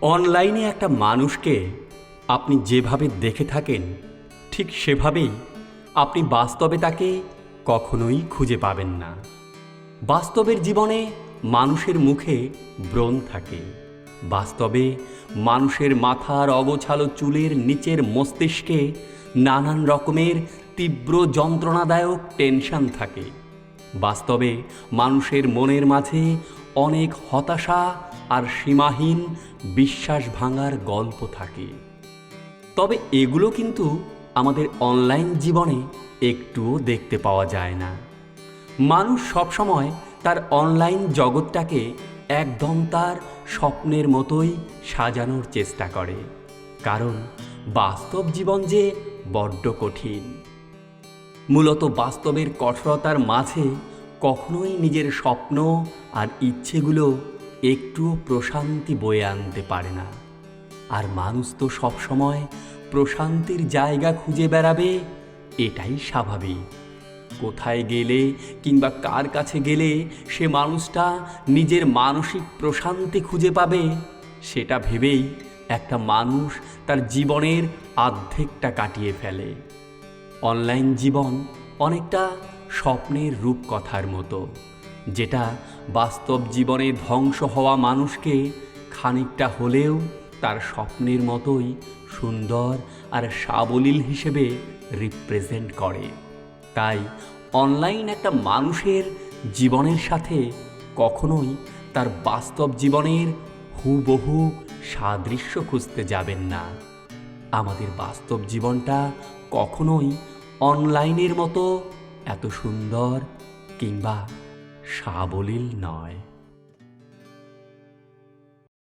অনলাইনে একটা মানুষকে আপনি যেভাবে দেখে থাকেন, ঠিক সেভাবেই আপনি বাস্তবে তাকে কখনোই খুঁজে পাবেন না। বাস্তবের জীবনে মানুষের মুখে ব্রণ থাকে। বাস্তবে মানুষের মাথার অগোছালো চুলের নিচের মস্তিষ্কে নানান রকমের তীব্র যন্ত্রণাদায়ক টেনশন থাকে। বাস্তবে মানুষের মনের মাঝে অনেক হতাশা আর সীমাহীন বিশ্বাস ভাঙার গল্প থাকে। তবে এগুলো কিন্তু আমাদের অনলাইন জীবনে একটুও দেখতে পাওয়া যায় না। মানুষ সবসময় তার অনলাইন জগৎটাকে একদম তার স্বপ্নের মতোই সাজানোর চেষ্টা করে। কারণ বাস্তব জীবন যে বড্ড কঠিন। মূলত বাস্তবের কঠোরতার মাঝে কখনোই নিজের স্বপ্ন আর ইচ্ছেগুলো একটুও প্রশান্তি বয়ে আনতে পারে না। আর মানুষ তো সবসময় প্রশান্তির জায়গা খুঁজে বেড়াবে, এটাই স্বাভাবিক। কোথায় গেলে কিংবা কার কাছে গেলে সে মানুষটা নিজের মানসিক প্রশান্তি খুঁজে পাবে, সেটা ভেবেই একটা মানুষ তার জীবনের আর্ধেকটা কাটিয়ে ফেলে। অনলাইন জীবন অনেকটা স্বপ্নের রূপকথার মতো, যেটা বাস্তব জীবনে ধ্বংস হওয়া মানুষকে খানিকটা হলেও তার স্বপ্নের মতোই সুন্দর আর সাবলীল হিসেবে রিপ্রেজেন্ট করে। তাই অনলাইন একটা মানুষের জীবনের সাথে কখনোই তার বাস্তব জীবনের হুবহু সাদৃশ্য খুঁজতে যাবেন না। আমাদের বাস্তব জীবনটা কখনোই অনলাইনের মতো এত সুন্দর কিংবা সাবলীল নয়।